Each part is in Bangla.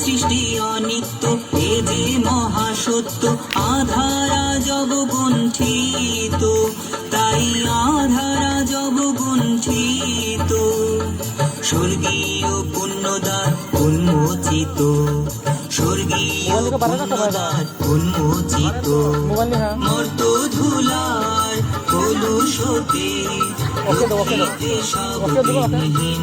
সৃষ্টি অনিত্য এ যে মহাসত্য আধারা জগগুণ্ঠিত তাই আধারা জগগুণ্ঠিত স্বর্গীয় পুণ্যদার উন্মোচিত। স্বর্গীয় পুণ্যদার উন্মোচিত। মর্ত ধুলার কলুষতে সব বিহীন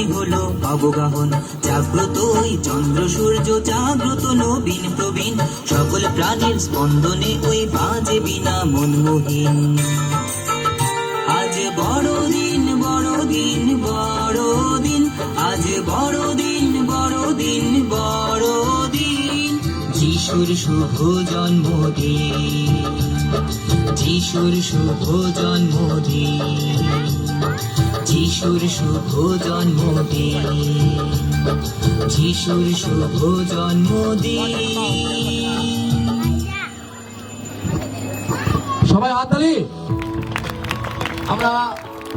পুণ্যে হলো অবগাহন। জাগ্রত ওই চন্দ্র, সূর্য, জাগ্রত নবীন প্রবীণ। সকল প্রাণীর স্পন্দনে ওই বাজে বিনা মনমোহীন। আজ বড়দিন বড়দিন বড়দিন। আজ বড়দিন বড়দিন বড়দিন। যিশুর শুভ জন্মদিন। যিশুর শুভ জন্মদিন। যিশুর শুভ জন্মদিন। যিশুর শুভ জন্মদিন। সবাই হাততালি আমরা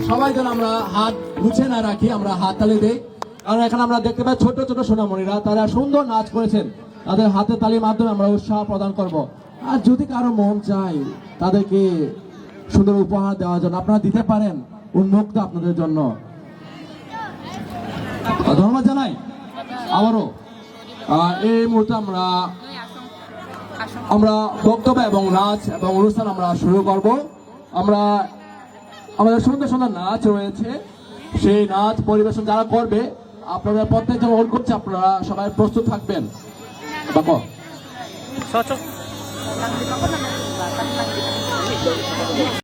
সবাই যেন আমরা হাত মুছে না রাখি, আমরা হাততালি দেই। কারণ এখানে আমরা দেখতে পাই ছোট ছোট সোনামণিরা, তারা সুন্দর নাচ করেছেন। তাদের হাতে তালির মাধ্যমে আমরা উৎসাহ প্রদান করব। আর যদি কারও মন চায় তাদেরকে সুন্দর উপহার দেওয়ার জন্য আপনারা দিতে পারেন। উন্মুক্ত আপনাদের জন্য। ধন্যবাদ জানাই আবারও। এই মুহূর্তে আমরা আমরা বক্তব্য এবং নাচ এবং অনুষ্ঠান আমরা শুরু করব। আমরা আমাদের সুন্দর সুন্দর নাচ রয়েছে। সেই নাচ পরিবেশন যারা করবে আপনারা প্রত্যেকজন অনুরোধ করছে আপনারা সবাই প্রস্তুত থাকবেন।